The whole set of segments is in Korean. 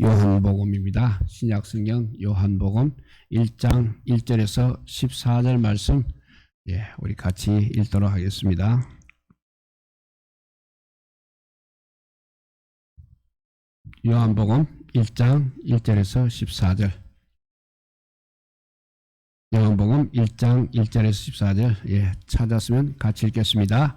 요한복음입니다. 신약성경 요한복음 1장 1절에서 14절 말씀 예, 우리 같이 읽도록 하겠습니다. 요한복음 1장 1절에서 14절 요한복음 1장 1절에서 14절 예, 찾았으면 같이 읽겠습니다.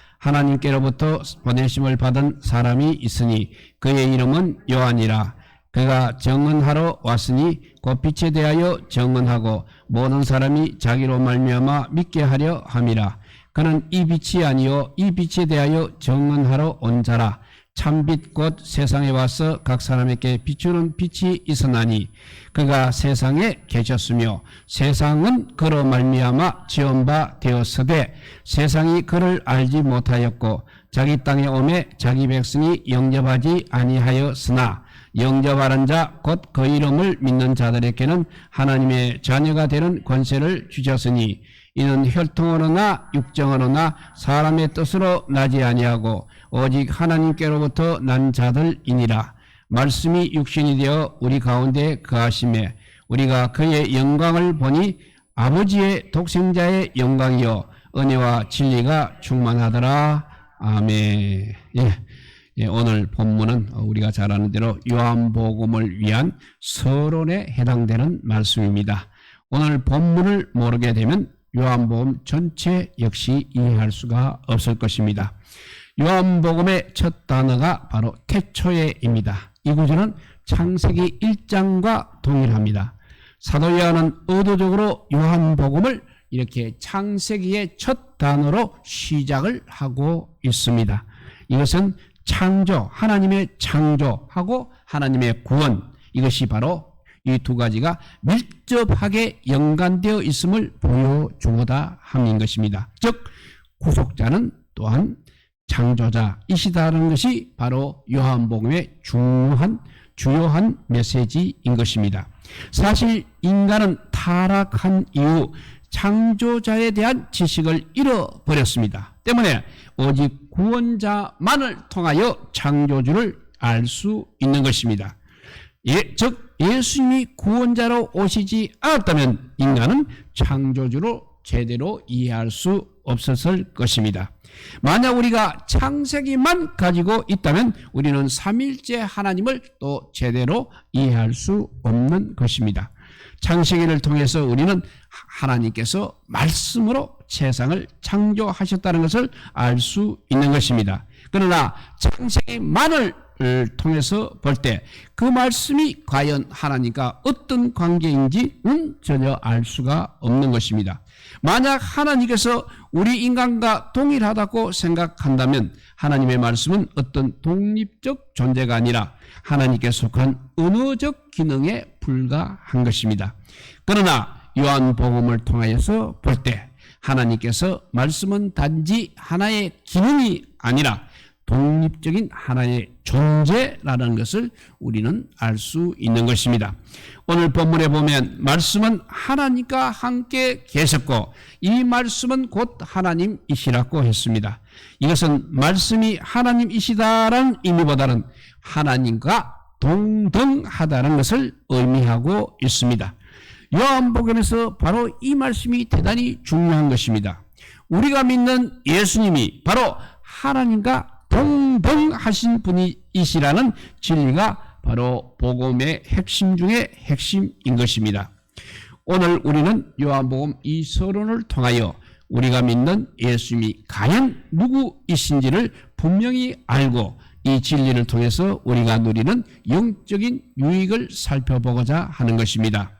하나님께로부터 보내심을 받은 사람이 있으니 그의 이름은 요한이라. 그가 정언하러 왔으니 곧 빛에 대하여 정언하고 모든 사람이 자기로 말미암아 믿게 하려 함이라. 그는 이 빛이 아니요 이 빛에 대하여 정언하러 온 자라 참빛 곧 세상에 와서 각 사람에게 비추는 빛이 있었나니 그가 세상에 계셨으며 세상은 그로 말미암아 지은 바 되었으되 세상이 그를 알지 못하였고 자기 땅에 오매 자기 백성이 영접하지 아니하였으나 영접하는 자 곧 그 이름을 믿는 자들에게는 하나님의 자녀가 되는 권세를 주셨으니 이는 혈통으로나 육정으로나 사람의 뜻으로 나지 아니하고 오직 하나님께로부터 난 자들이니라 말씀이 육신이 되어 우리 가운데 거하심에 우리가 그의 영광을 보니 아버지의 독생자의 영광이요 은혜와 진리가 충만하더라 아멘 예. 예, 오늘 본문은 우리가 잘 아는 대로 요한복음을 위한 서론에 해당되는 말씀입니다. 오늘 본문을 모르게 되면 요한복음 전체 역시 이해할 수가 없을 것입니다. 요한복음의 첫 단어가 바로 태초에입니다. 이 구절은 창세기 1장과 동일합니다. 사도 요한은 의도적으로 요한복음을 이렇게 창세기의 첫 단어로 시작을 하고 있습니다. 이것은 창조, 하나님의 창조하고 하나님의 구원, 이것이 바로 이 두 가지가 밀접하게 연관되어 있음을 보여주고다 함인 것입니다. 즉, 구속자는 또한 창조자이시다는 것이 바로 요한복음의 중요한 주요한 메시지인 것입니다. 사실 인간은 타락한 이후 창조자에 대한 지식을 잃어버렸습니다. 때문에 오직 구원자만을 통하여 창조주를 알 수 있는 것입니다. 예, 즉 예수님이 구원자로 오시지 않았다면 인간은 창조주로 제대로 이해할 수 없었을 것입니다. 만약 우리가 창세기만 가지고 있다면 우리는 삼일째 하나님을 또 제대로 이해할 수 없는 것입니다. 창세기를 통해서 우리는 하나님께서 말씀으로 세상을 창조하셨다는 것을 알 수 있는 것입니다. 그러나 창세기만을 통해서 볼 때 그 말씀이 과연 하나님과 어떤 관계인지는 전혀 알 수가 없는 것입니다. 만약 하나님께서 우리 인간과 동일하다고 생각한다면 하나님의 말씀은 어떤 독립적 존재가 아니라 하나님께 속한 언어적 기능에 불과한 것입니다. 그러나 요한복음을 통하여서 볼 때 하나님께서 말씀은 단지 하나의 기능이 아니라 독립적인 하나의 존재라는 것을 우리는 알 수 있는 것입니다. 오늘 본문에 보면 말씀은 하나님과 함께 계셨고 이 말씀은 곧 하나님이시라고 했습니다. 이것은 말씀이 하나님이시다라는 의미보다는 하나님과 동등하다는 것을 의미하고 있습니다. 요한복음에서 바로 이 말씀이 대단히 중요한 것입니다. 우리가 믿는 예수님이 바로 하나님과 동등하신 분이시라는 진리가 바로 복음의 핵심 중의 핵심인 것입니다. 오늘 우리는 요한복음 이 서론을 통하여 우리가 믿는 예수님이 과연 누구이신지를 분명히 알고 이 진리를 통해서 우리가 누리는 영적인 유익을 살펴보고자 하는 것입니다.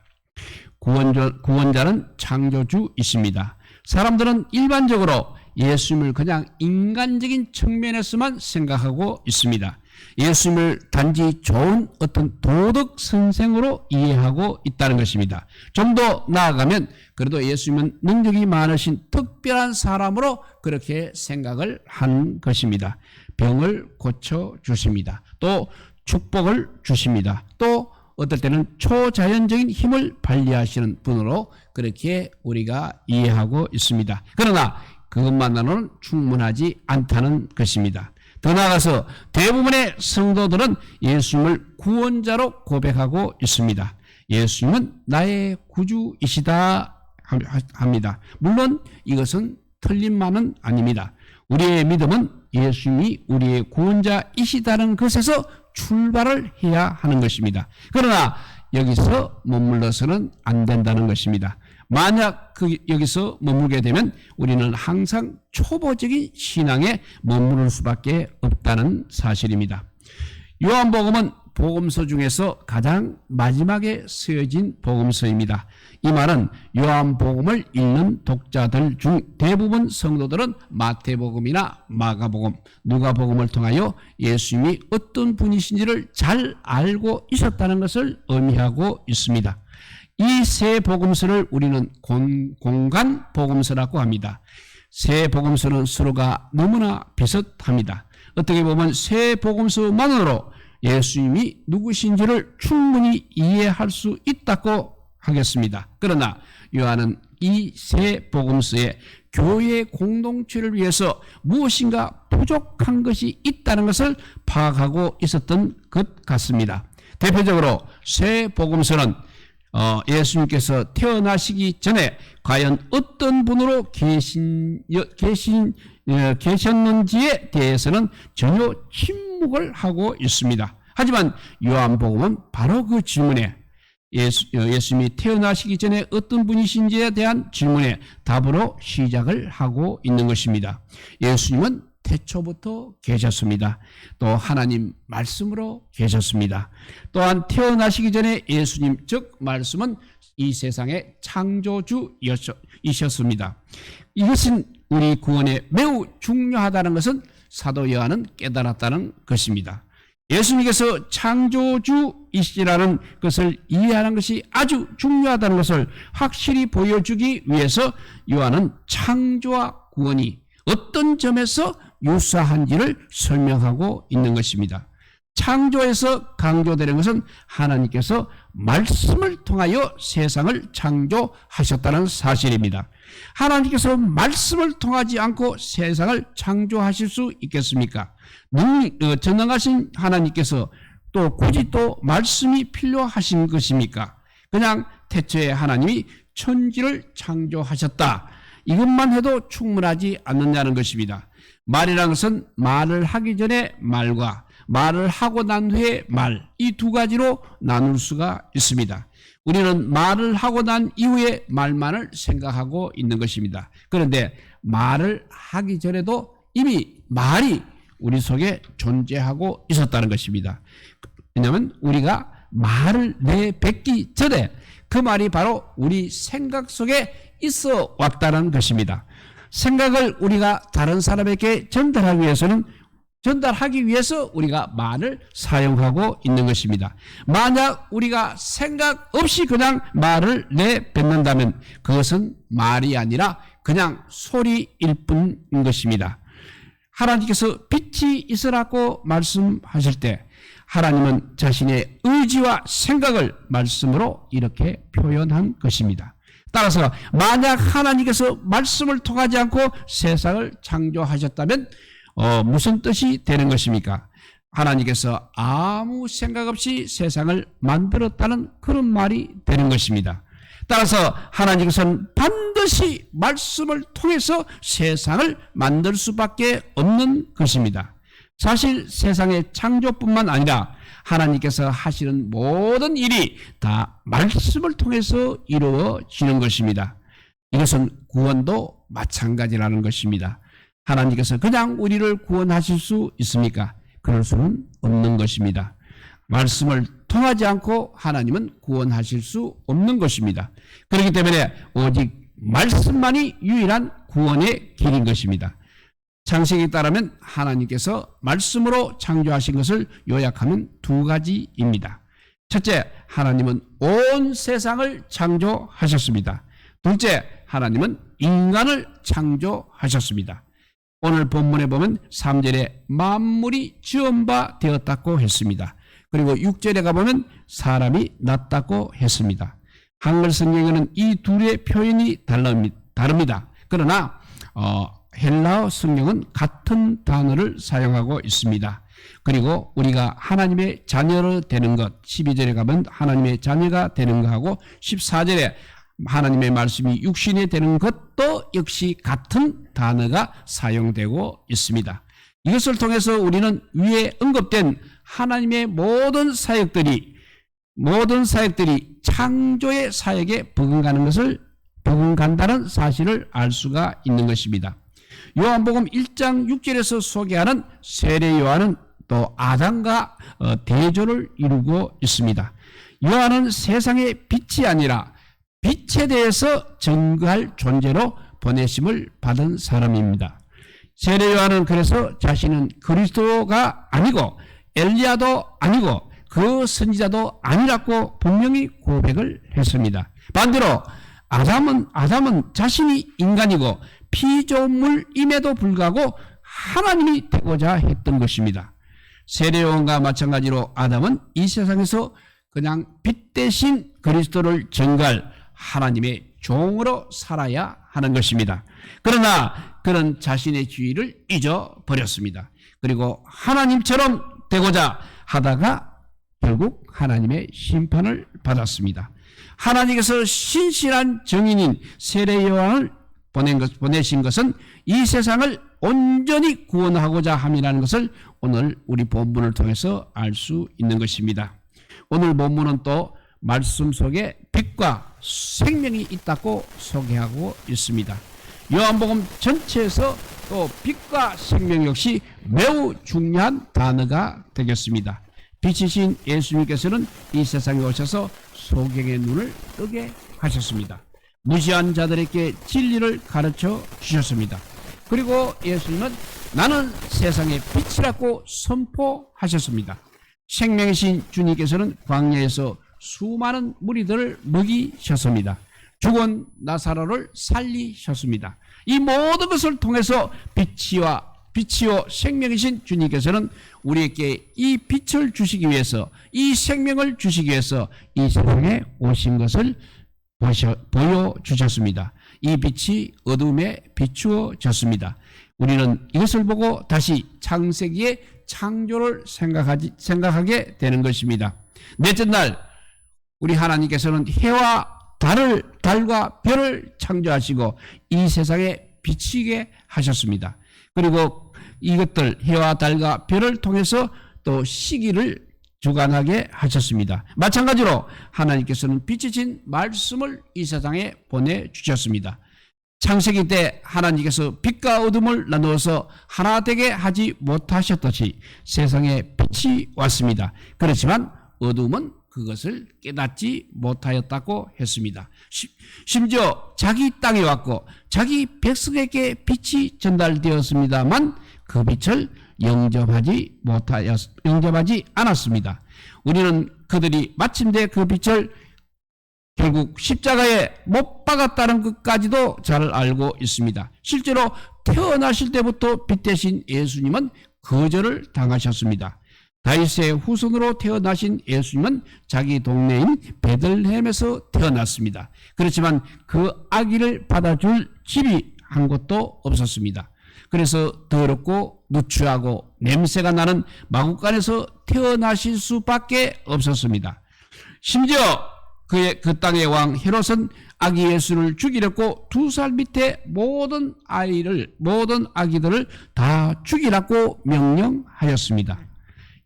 구원자, 구원자는 창조주이십니다. 사람들은 일반적으로 예수님을 그냥 인간적인 측면에서만 생각하고 있습니다. 예수님을 단지 좋은 어떤 도덕 선생으로 이해하고 있다는 것입니다. 좀 더 나아가면 그래도 예수님은 능력이 많으신 특별한 사람으로 그렇게 생각을 한 것입니다. 병을 고쳐 주십니다. 또 축복을 주십니다. 또 어떨 때는 초자연적인 힘을 발휘하시는 분으로 그렇게 우리가 이해하고 있습니다. 그러나 그것만으로는 충분하지 않다는 것입니다. 더 나아가서 대부분의 성도들은 예수님을 구원자로 고백하고 있습니다. 예수님은 나의 구주이시다 합니다. 물론 이것은 틀림만은 아닙니다. 우리의 믿음은 예수님이 우리의 구원자이시다는 것에서 출발을 해야 하는 것입니다. 그러나 여기서 머물러서는 안 된다는 것입니다. 만약 그 여기서 머물게 되면 우리는 항상 초보적인 신앙에 머무를 수밖에 없다는 사실입니다. 요한복음은 복음서 중에서 가장 마지막에 쓰여진 복음서입니다. 이 말은 요한복음을 읽는 독자들 중 대부분 성도들은 마태복음이나 마가복음, 누가복음을 통하여 예수님이 어떤 분이신지를 잘 알고 있었다는 것을 의미하고 있습니다. 이세 복음서를 우리는 공, 공간 복음서라고 합니다. 세 복음서는 서로가 너무나 비슷합니다. 어떻게 보면 세 복음서만으로 예수님이 누구신지를 충분히 이해할 수 있다고 하겠습니다. 그러나 요한은 이세 복음서에 교회 공동체를 위해서 무엇인가 부족한 것이 있다는 것을 파악하고 있었던 것 같습니다. 대표적으로 세 복음서는 어, 예수님께서 태어나시기 전에 과연 어떤 분으로 계신, 계신, 어, 계셨는지에 대해서는 전혀 침묵을 하고 있습니다. 하지만 요한복음은 바로 그 질문에 예수, 어, 예수님이 태어나시기 전에 어떤 분이신지에 대한 질문에 답으로 시작을 하고 있는 것입니다. 예수님은 태초부터 계셨습니다. 또 하나님 말씀으로 계셨습니다. 또한 태어나시기 전에 예수님 즉 말씀은 이 세상의 창조주이셨습니다. 이것은 우리 구원에 매우 중요하다는 것은 사도 요한은 깨달았다는 것입니다. 예수님께서 창조주이시라는 것을 이해하는 것이 아주 중요하다는 것을 확실히 보여주기 위해서 요한은 창조와 구원이 어떤 점에서 유사한지를 설명하고 있는 것입니다. 창조에서 강조되는 것은 하나님께서 말씀을 통하여 세상을 창조하셨다는 사실입니다. 하나님께서 말씀을 통하지 않고 세상을 창조하실 수 있겠습니까? 능, 어, 전능하신 하나님께서 또 굳이 또 말씀이 필요하신 것입니까? 그냥 태초에 하나님이 천지를 창조하셨다. 이것만 해도 충분하지 않느냐는 것입니다. 말이라는 것은 말을 하기 전에 말과 말을 하고 난 후에 말, 이 두 가지로 나눌 수가 있습니다. 우리는 말을 하고 난 이후에 말만을 생각하고 있는 것입니다. 그런데 말을 하기 전에도 이미 말이 우리 속에 존재하고 있었다는 것입니다. 왜냐하면 우리가 말을 내뱉기 전에 그 말이 바로 우리 생각 속에 있어 왔다는 것입니다. 생각을 우리가 다른 사람에게 전달하기 위해서는 전달하기 위해서 우리가 말을 사용하고 있는 것입니다. 만약 우리가 생각 없이 그냥 말을 내뱉는다면 그것은 말이 아니라 그냥 소리일 뿐인 것입니다. 하나님께서 빛이 있으라고 말씀하실 때 하나님은 자신의 의지와 생각을 말씀으로 이렇게 표현한 것입니다. 따라서 만약 하나님께서 말씀을 통하지 않고 세상을 창조하셨다면 어, 무슨 뜻이 되는 것입니까? 하나님께서 아무 생각 없이 세상을 만들었다는 그런 말이 되는 것입니다. 따라서 하나님께서는 반드시 말씀을 통해서 세상을 만들 수밖에 없는 것입니다. 사실 세상의 창조뿐만 아니라 하나님께서 하시는 모든 일이 다 말씀을 통해서 이루어지는 것입니다. 이것은 구원도 마찬가지라는 것입니다. 하나님께서 그냥 우리를 구원하실 수 있습니까? 그럴 수는 없는 것입니다. 말씀을 통하지 않고 하나님은 구원하실 수 없는 것입니다. 그렇기 때문에 오직 말씀만이 유일한 구원의 길인 것입니다. 창세기에 따르면 하나님께서 말씀으로 창조하신 것을 요약하면 두 가지입니다. 첫째, 하나님은 온 세상을 창조하셨습니다. 둘째, 하나님은 인간을 창조하셨습니다. 오늘 본문에 보면 3절에 만물이 지은 바 되었다고 했습니다. 그리고 6절에 가보면 사람이 났다고 했습니다. 한글 성경에는 이 둘의 표현이 다릅니다. 그러나 어, 헬라어 성경은 같은 단어를 사용하고 있습니다. 그리고 우리가 하나님의 자녀로 되는 것 12절에 가면 하나님의 자녀가 되는 것하고 14절에 하나님의 말씀이 육신이 되는 것도 역시 같은 단어가 사용되고 있습니다. 이것을 통해서 우리는 위에 언급된 하나님의 모든 사역들이 모든 사역들이 창조의 사역에 버금가는 것을 버금간다는 사실을 알 수가 있는 것입니다. 요한복음 1장 6절에서 소개하는 세례 요한은 또 아담과 어, 대조를 이루고 있습니다. 요한은 세상의 빛이 아니라 빛에 대해서 증거할 존재로 보내심을 받은 사람입니다. 세례 요한은 그래서 자신은 그리스도가 아니고 엘리야도 아니고 그 선지자도 아니라고 분명히 고백을 했습니다. 반대로 아담은 아담은 자신이 인간이고 피조물임에도 불구하고 하나님이 되고자 했던 것입니다. 세례요한과 마찬가지로 아담은 이 세상에서 그냥 빛 대신 그리스도를 전갈 하나님의 종으로 살아야 하는 것입니다. 그러나 그런 자신의 지위를 잊어버렸습니다. 그리고 하나님처럼 되고자 하다가 결국 하나님의 심판을 받았습니다. 하나님께서 신실한 정인인 세례 요한을 보낸 것, 보내신 것은 이 세상을 온전히 구원하고자 함이라는 것을 오늘 우리 본문을 통해서 알 수 있는 것입니다. 오늘 본문은 또 말씀 속에 빛과 생명이 있다고 소개하고 있습니다. 요한복음 전체에서 또 빛과 생명 역시 매우 중요한 단어가 되겠습니다. 빛이신 예수님께서는 이 세상에 오셔서 소경의 눈을 뜨게 하셨습니다. 무시한 자들에게 진리를 가르쳐 주셨습니다. 그리고 예수님은 나는 세상의 빛이라고 선포하셨습니다. 생명이신 주님께서는 광야에서 수많은 무리들을 먹이셨습니다. 죽은 나사로를 살리셨습니다. 이 모든 것을 통해서 빛이와 빛이요 생명이신 주님께서는 우리에게 이 빛을 주시기 위해서 이 생명을 주시기 위해서 이 세상에 오신 것을 보여주셨습니다. 이 빛이 어둠에 비추어졌습니다. 우리는 이것을 보고 다시 창세기의 창조를 생각하지, 생각하게 되는 것입니다. 넷째 날, 우리 하나님께서는 해와 달을, 달과 별을 창조하시고 이 세상에 비치게 하셨습니다. 그리고 이것들, 해와 달과 별을 통해서 또 시기를 주관하게 하셨습니다. 마찬가지로 하나님께서는 빛이신 말씀을 이 세상에 보내주셨습니다. 창세기 때 하나님께서 빛과 어둠을 나누어서 하나 되게 하지 못하셨듯이 세상에 빛이 왔습니다. 그렇지만 어둠은 그것을 깨닫지 못하였다고 했습니다. 심지어 자기 땅에 왔고 자기 백성에게 빛이 전달되었습니다만 그 빛을 영접하지 못하였, 영접하지 않았습니다. 우리는 그들이 마침내 그 빛을 결국 십자가에 못 박았다는 것까지도 잘 알고 있습니다. 실제로 태어나실 때부터 빛 대신 예수님은 거절을 당하셨습니다. 다윗의 후손으로 태어나신 예수님은 자기 동네인 베들레헴에서 태어났습니다. 그렇지만 그 아기를 받아줄 집이 한 곳도 없었습니다. 그래서 더럽고 누추하고 냄새가 나는 마국간에서 태어나실 수밖에 없었습니다. 심지어 그의 그 땅의 왕 헤롯은 아기 예수를 죽이려고 두 살 밑에 모든 아이를 모든 아기들을 다 죽이라고 명령하였습니다.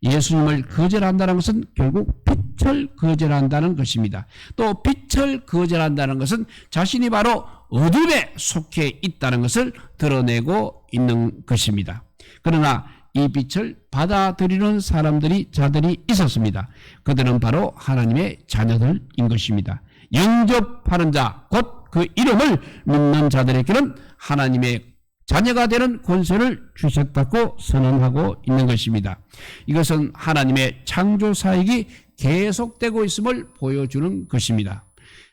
예수님을 거절한다는 것은 결국 빛을 거절한다는 것입니다. 또 빛을 거절한다는 것은 자신이 바로 어둠에 속해 있다는 것을 드러내고 있는 것입니다. 그러나 이 빛을 받아들이는 사람들이 자들이 있었습니다. 그들은 바로 하나님의 자녀들인 것입니다. 영접하는 자, 곧 그 이름을 믿는 자들에게는 하나님의 자녀가 되는 권세를 주셨다고 선언하고 있는 것입니다. 이것은 하나님의 창조 사역이 계속되고 있음을 보여주는 것입니다.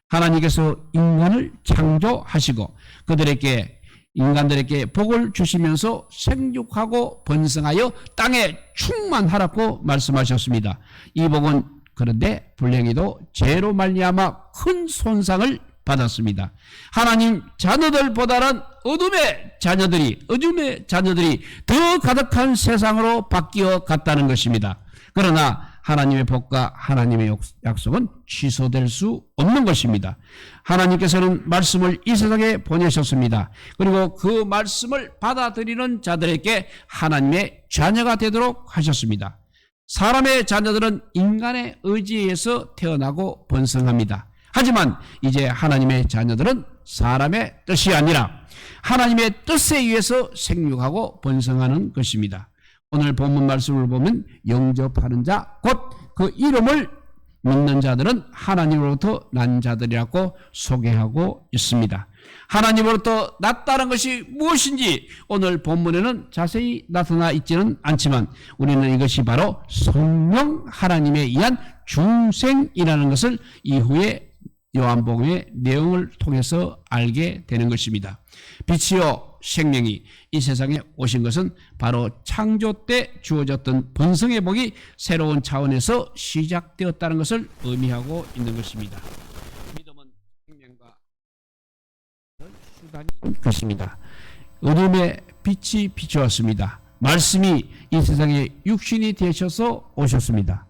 하나님께서 인간을 창조하시고 그들에게 인간들에게 복을 주시면서 생육하고 번성하여 땅에 충만하라고 말씀하셨습니다. 이 복은 그런데 불행히도 죄로 말미암아 큰 손상을 받았습니다. 하나님 자녀들보다는 어둠의 자녀들이 어둠의 자녀들이 더 가득한 세상으로 바뀌어 갔다는 것입니다. 그러나 하나님의 복과 하나님의 약속은 취소될 수 없는 것입니다. 하나님께서는 말씀을 이 세상에 보내셨습니다. 그리고 그 말씀을 받아들이는 자들에게 하나님의 자녀가 되도록 하셨습니다. 사람의 자녀들은 인간의 의지에서 태어나고 번성합니다. 하지만 이제 하나님의 자녀들은 사람의 뜻이 아니라 하나님의 뜻에 의해서 생육하고 번성하는 것입니다. 오늘 본문 말씀을 보면 영접하는 자, 곧 그 이름을 믿는 자들은 하나님으로부터 난 자들이라고 소개하고 있습니다. 하나님으로부터 났다는 것이 무엇인지 오늘 본문에는 자세히 나타나 있지는 않지만 우리는 이것이 바로 성령 하나님에 의한 중생이라는 것을 이후에 요한복음의 내용을 통해서 알게 되는 것입니다. 빛이요 생명이 이 세상에 오신 것은 바로 창조 때 주어졌던 번성의 복이 새로운 차원에서 시작되었다는 것을 의미하고 있는 것입니다. 믿음은 생명과 수단이 것입니다. 어둠의 빛이 비추었습니다. 말씀이 이 세상에 육신이 되셔서 오셨습니다.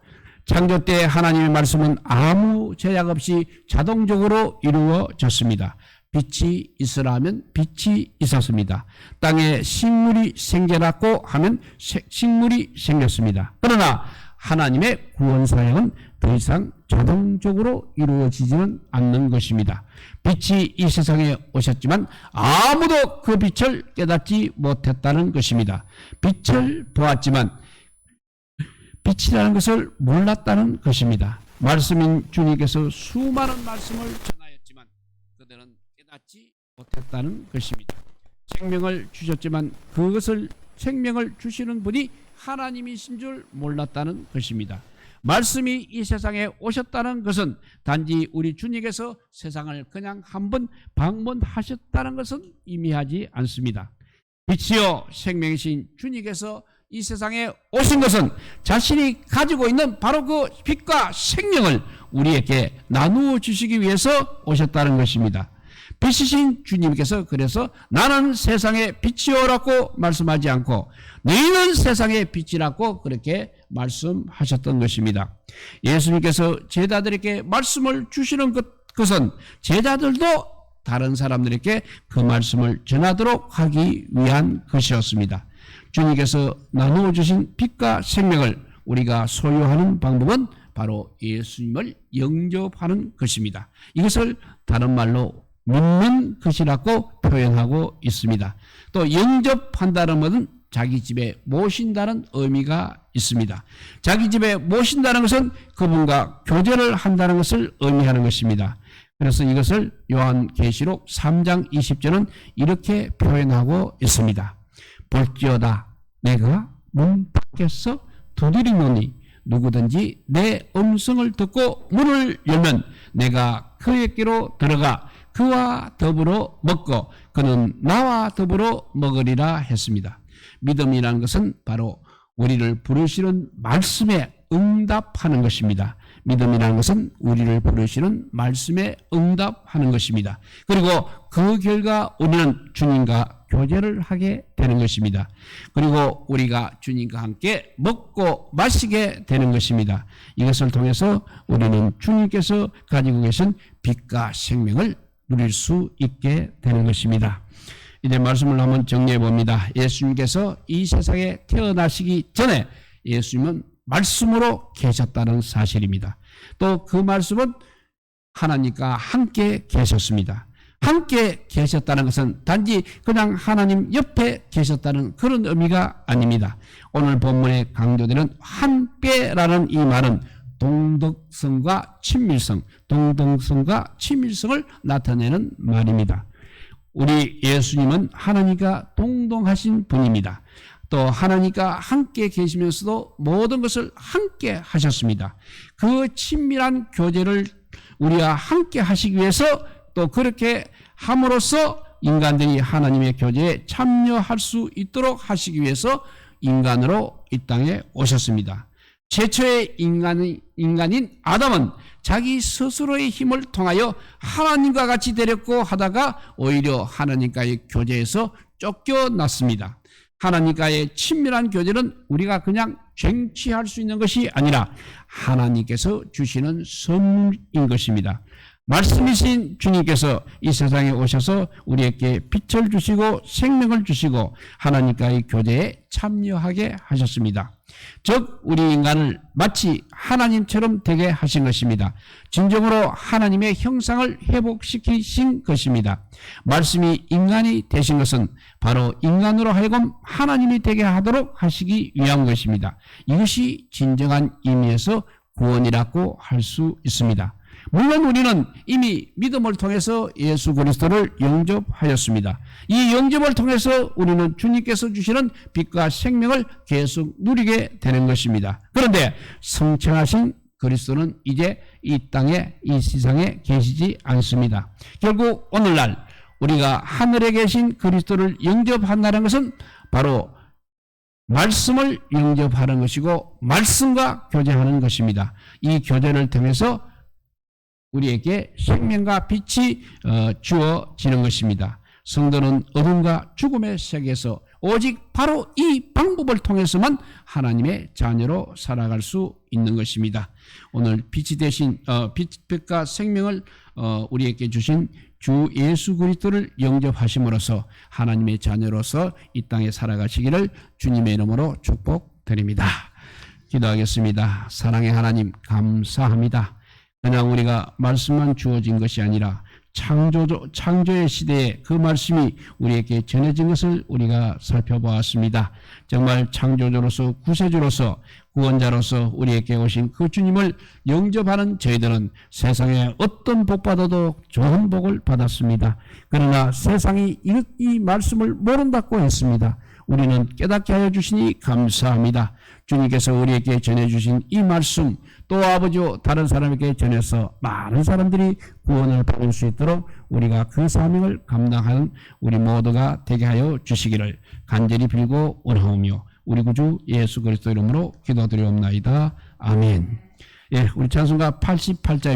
창조 때 하나님의 말씀은 아무 제약 없이 자동적으로 이루어졌습니다. 빛이 있으라면 빛이 있었습니다. 땅에 식물이 생겨났고 하면 식물이 생겼습니다. 그러나 하나님의 구원 사역은 더 이상 자동적으로 이루어지지는 않는 것입니다. 빛이 이 세상에 오셨지만 아무도 그 빛을 깨닫지 못했다는 것입니다. 빛을 보았지만 빛이라는 것을 몰랐다는 것입니다. 말씀인 주님께서 수많은 말씀을 전하였지만 그들은 깨닫지 못했다는 것입니다. 생명을 주셨지만 그것을 생명을 주시는 분이 하나님이신 줄 몰랐다는 것입니다. 말씀이 이 세상에 오셨다는 것은 단지 우리 주님께서 세상을 그냥 한번 방문하셨다는 것은 의미하지 않습니다. 빛이요 생명이신 주님께서 이 세상에 오신 것은 자신이 가지고 있는 바로 그 빛과 생명을 우리에게 나누어 주시기 위해서 오셨다는 것입니다. 빛이신 주님께서 그래서 나는 세상의 빛이오라고 말씀하지 않고 너희는 세상의 빛이라고 그렇게 말씀하셨던 것입니다. 예수님께서 제자들에게 말씀을 주시는 것, 것은 제자들도 다른 사람들에게 그 말씀을 전하도록 하기 위한 것이었습니다. 주님께서 나누어 주신 빛과 생명을 우리가 소유하는 방법은 바로 예수님을 영접하는 것입니다. 이것을 다른 말로 믿는 것이라고 표현하고 있습니다. 또 영접한다는 것은 자기 집에 모신다는 의미가 있습니다. 자기 집에 모신다는 것은 그분과 교제를 한다는 것을 의미하는 것입니다. 그래서 이것을 요한계시록 3장 20절은 이렇게 표현하고 있습니다. 볼지어다 내가 문 밖에서 두드리노니 누구든지 내 음성을 듣고 문을 열면 내가 그에게로 들어가 그와 더불어 먹고 그는 나와 더불어 먹으리라 했습니다. 믿음이라는 것은 바로 우리를 부르시는 말씀에 응답하는 것입니다. 믿음이라는 것은 우리를 부르시는 말씀에 응답하는 것입니다. 그리고 그 결과 우리는 주님과 교제를 하게 되는 것입니다. 그리고 우리가 주님과 함께 먹고 마시게 되는 것입니다. 이것을 통해서 우리는 주님께서 가지고 계신 빛과 생명을 누릴 수 있게 되는 것입니다. 이제 말씀을 한번 정리해 봅니다. 예수님께서 이 세상에 태어나시기 전에 예수님은 말씀으로 계셨다는 사실입니다. 또 그 말씀은 하나님과 함께 계셨습니다. 함께 계셨다는 것은 단지 그냥 하나님 옆에 계셨다는 그런 의미가 아닙니다. 오늘 본문에 강조되는 함께라는 이 말은 동덕성과 친밀성, 동덕성과 친밀성을 나타내는 말입니다. 우리 예수님은 하나님과 동동하신 분입니다. 또 하나님과 함께 계시면서도 모든 것을 함께 하셨습니다. 그 친밀한 교제를 우리와 함께 하시기 위해서 또 그렇게 함으로써 인간들이 하나님의 교제에 참여할 수 있도록 하시기 위해서 인간으로 이 땅에 오셨습니다. 최초의 인간인, 인간인 아담은 자기 스스로의 힘을 통하여 하나님과 같이 되려고 하다가 오히려 하나님과의 교제에서 쫓겨났습니다. 하나님과의 친밀한 교제는 우리가 그냥 쟁취할 수 있는 것이 아니라 하나님께서 주시는 선물인 것입니다. 말씀이신 주님께서 이 세상에 오셔서 우리에게 빛을 주시고 생명을 주시고 하나님과의 교제에 참여하게 하셨습니다. 즉 우리 인간을 마치 하나님처럼 되게 하신 것입니다. 진정으로 하나님의 형상을 회복시키신 것입니다. 말씀이 인간이 되신 것은 바로 인간으로 하여금 하나님이 되게 하도록 하시기 위한 것입니다. 이것이 진정한 의미에서 구원이라고 할 수 있습니다. 물론 우리는 이미 믿음을 통해서 예수 그리스도를 영접하였습니다. 이 영접을 통해서 우리는 주님께서 주시는 빛과 생명을 계속 누리게 되는 것입니다. 그런데 성취하신 그리스도는 이제 이 땅에 이 세상에 계시지 않습니다. 결국 오늘날 우리가 하늘에 계신 그리스도를 영접한다는 것은 바로 말씀을 영접하는 것이고 말씀과 교제하는 것입니다. 이 교제를 통해서 우리에게 생명과 빛이 어, 주어지는 것입니다. 성도는 어둠과 죽음의 세계에서 오직 바로 이 방법을 통해서만 하나님의 자녀로 살아갈 수 있는 것입니다. 오늘 빛이 되신 어, 빛, 빛과 생명을 어, 우리에게 주신 주 예수 그리스도를 영접하심으로써 하나님의 자녀로서 이 땅에 살아가시기를 주님의 이름으로 축복드립니다. 기도하겠습니다. 사랑의 하나님 감사합니다. 그냥 우리가 말씀만 주어진 것이 아니라 창조, 창조의 시대에 그 말씀이 우리에게 전해진 것을 우리가 살펴보았습니다. 정말 창조주로서 구세주로서 구원자로서 우리에게 오신 그 주님을 영접하는 저희들은 세상에 어떤 복 받아도 좋은 복을 받았습니다. 그러나 세상이 이, 이 말씀을 모른다고 했습니다. 우리는 깨닫게 하여 주시니 감사합니다. 주님께서 우리에게 전해주신 이 말씀 또 아버지와 다른 사람에게 전해서 많은 사람들이 구원을 받을 수 있도록 우리가 그 사명을 감당하는 우리 모두가 되게 하여 주시기를 간절히 빌고 원하오며 우리 구주 예수 그리스도 이름으로 기도드리옵나이다. 아멘. 예, 우리 찬송가 88자